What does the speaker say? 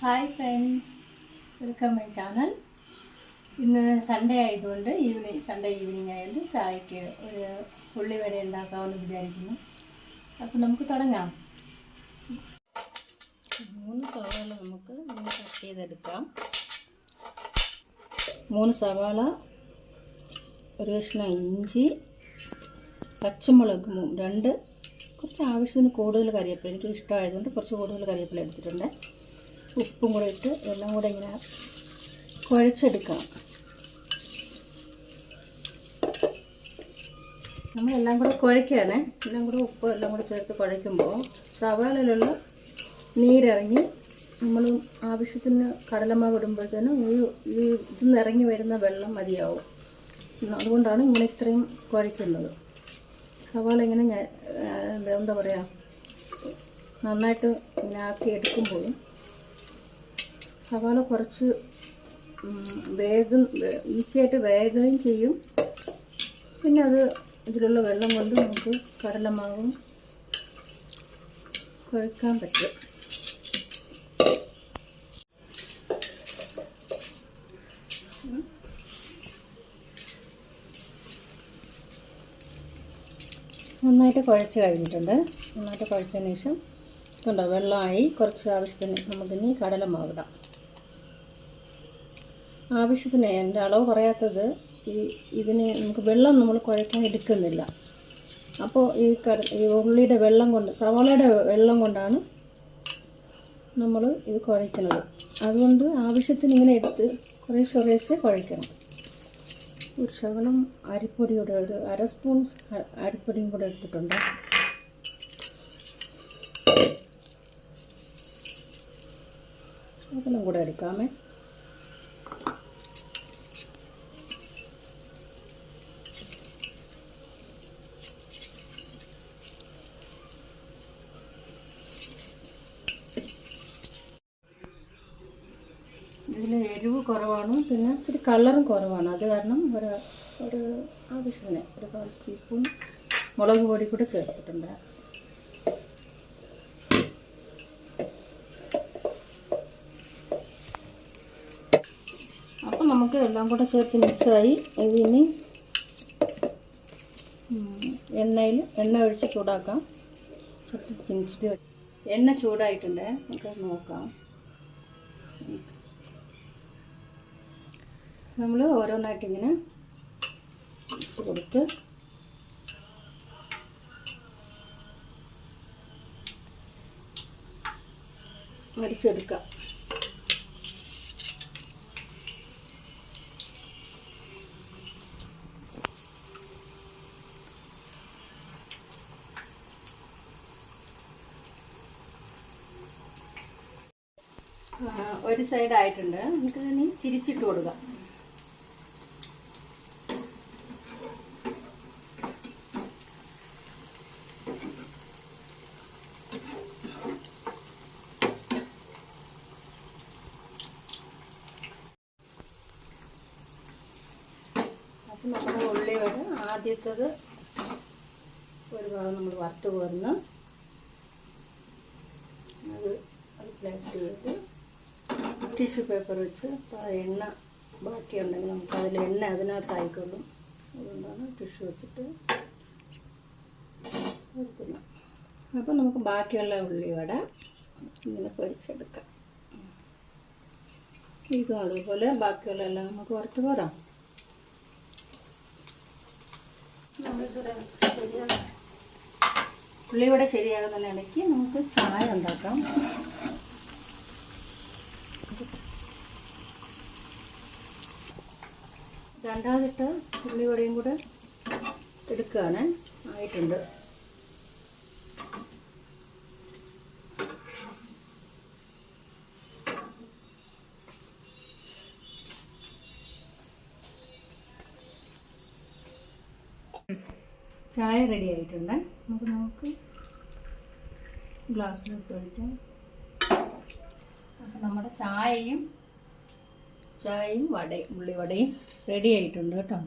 Hi friends welcome my channel ഇന്ന് Sunday ആയതുകൊണ്ട് evening Sunday evening ആയതുകൊണ്ട് ചായക്ക് ഒരു ഉള്ളിവട ഉണ്ടാക്കാമെന്ന് വിചാരിക്കുന്നു. അപ്പോൾ നമുക്ക് തുടങ്ങാം. മൂന്ന് സവാള നമുക്ക് കട്ട് ചെയ്തെടുക്കാം. മൂന്ന് സവാള ഒരു കഷ്ണം ഇഞ്ചി പച്ചമുളക് രണ്ട് കുറച്ച് ആവശ്യത്തിന് കൂടുതൽ കറിവേപ്പില എനിക്ക് ഇഷ്ടമായതുകൊണ്ട് കുറച്ച് കൂടുതൽ കറിവേപ്പില എടുത്തിട്ടുണ്ട്. ഉപ്പും കൂടെ ഇട്ട് എല്ലാം കൂടെ ഇങ്ങനെ കുഴച്ചെടുക്കണം. നമ്മളെല്ലാം കൂടെ കുഴയ്ക്കുകയാണ്. എല്ലാം കൂടെ ഉപ്പ് എല്ലാം കൂടെ ചേർത്ത് കുഴയ്ക്കുമ്പോൾ സവാളയിലുള്ള നീരിറങ്ങി നമ്മൾ ആവശ്യത്തിന് കടലമാവ് ഇടുമ്പോഴത്തേനും ഈ ഈ ഇതിൽ ഇറങ്ങി വരുന്ന വെള്ളം മതിയാവും. അതുകൊണ്ടാണ് ഇങ്ങനെ ഇത്രയും കുഴയ്ക്കുന്നത്. സവാള ഇങ്ങനെ ഞാൻ എന്താ പറയുക നന്നായിട്ട് ഇങ്ങനെ ആക്കി എടുക്കുമ്പോൾ സവാള കുറച്ച് വേഗം ഈസിയായിട്ട് വേഗുകയും ചെയ്യും. പിന്നെ അത് ഇതിലുള്ള വെള്ളം കൊണ്ട് നമുക്ക് കടലമാവും കുഴക്കാൻ പറ്റും. നന്നായിട്ട് കുഴച്ച് കഴിഞ്ഞിട്ടുണ്ട്. നന്നായിട്ട് കുഴച്ചതിന് ശേഷം കണ്ടോ വെള്ളമായി കുറച്ച് ആവശ്യത്തിന് നമുക്കിനി കടലമാവ് ഇടാം. ആവശ്യത്തിന് എന്റെ അളവ് പറയാത്തത് ഈ ഇതിന് നമുക്ക് വെള്ളം നമ്മൾ കുഴക്കാൻ എടുക്കുന്നില്ല. അപ്പോൾ ഈ കട ഈ ഉള്ളിയുടെ വെള്ളം കൊണ്ട് സവാളയുടെ വെള്ളം കൊണ്ടാണ് നമ്മൾ ഇത് കുഴയ്ക്കുന്നത്. അതുകൊണ്ട് ആവശ്യത്തിന് ഇങ്ങനെ എടുത്ത് കുറേശ്ശെ കുറേശ്ശെ കുഴയ്ക്കണം. ഒരു ശകലം അരിപ്പൊടിയുടെ ഒരു അര സ്പൂൺ അരിപ്പൊടിയും കൂടെ എടുത്തിട്ടുണ്ട്. ശകലം കൂടെ എടുക്കാമേ. ഇതിൽ എരിവ് കുറവാണ് പിന്നെ ഇച്ചിരി കളറും കുറവാണ്. അത് കാരണം ഒരു ഒരു ആവശ്യത്തിന് ഒരു കാൽ ടീസ്പൂൺ മുളക് പൊടി കൂടെ ചേർത്തിട്ടുണ്ട്. അപ്പം നമുക്ക് എല്ലാം കൂടെ ചേർത്ത് മിക്സായി ഇതിനി എണ്ണയിൽ എണ്ണ ഒഴിച്ച് ചൂടാക്കാം. ചട്ടി ചിനിച്ചിട്ട് എണ്ണ ചൂടായിട്ടുണ്ട്. നമുക്ക് നോക്കാം. നമ്മൾ ഓരോന്നായിട്ട് ഇങ്ങനെ കൊടുത്ത് മരിച്ചെടുക്കാം ഒരു സൈഡ് ആയിട്ടുണ്ട്. നമുക്ക് ഇനി തിരിച്ചിട്ട് കൊടുക്കാം അപ്പം നമ്മുടെ ഉള്ളിവട ആദ്യത്തത് ഒരു ഭാഗം നമ്മൾ വറുത്ത് പോർന്ന് അത് അത് പ്ലേറ്റ് ചെയ്ത് ടിഷ്യൂ പേപ്പർ വെച്ച് എണ്ണ ബാക്കിയുണ്ടെങ്കിൽ നമുക്ക് അതിൽ എണ്ണ അതിനകത്തായിക്കൊള്ളും. അതുകൊണ്ടാണ് ടിഷ്യൂ വെച്ചിട്ട് അപ്പോൾ നമുക്ക് ബാക്കിയുള്ള ഉള്ളിവട ഇങ്ങനെ പൊരിച്ചെടുക്കാം. ഇതും അതുപോലെ ബാക്കിയുള്ള എല്ലാം നമുക്ക് വറുത്ത് പോരാം. ശരിയാകുന്ന ഉള്ളിവട ശരിയാകുന്നതിനിടയ്ക്ക് നമുക്ക് ചായ ഉണ്ടാക്കാം. രണ്ടാമതിട്ട് ഉള്ളിവടയും കൂടെ എടുക്കുകയാണ്. ആയിട്ടുണ്ട്. ചായ റെഡി ആയിട്ടുണ്ട്. നമുക്ക് നമുക്ക് ഗ്ലാസ്സിലിട്ട് ഒഴിക്കാം. അപ്പം നമ്മുടെ ചായയും ചായയും വടയും ഉള്ളിവടയും റെഡി ആയിട്ടുണ്ട് കേട്ടോ.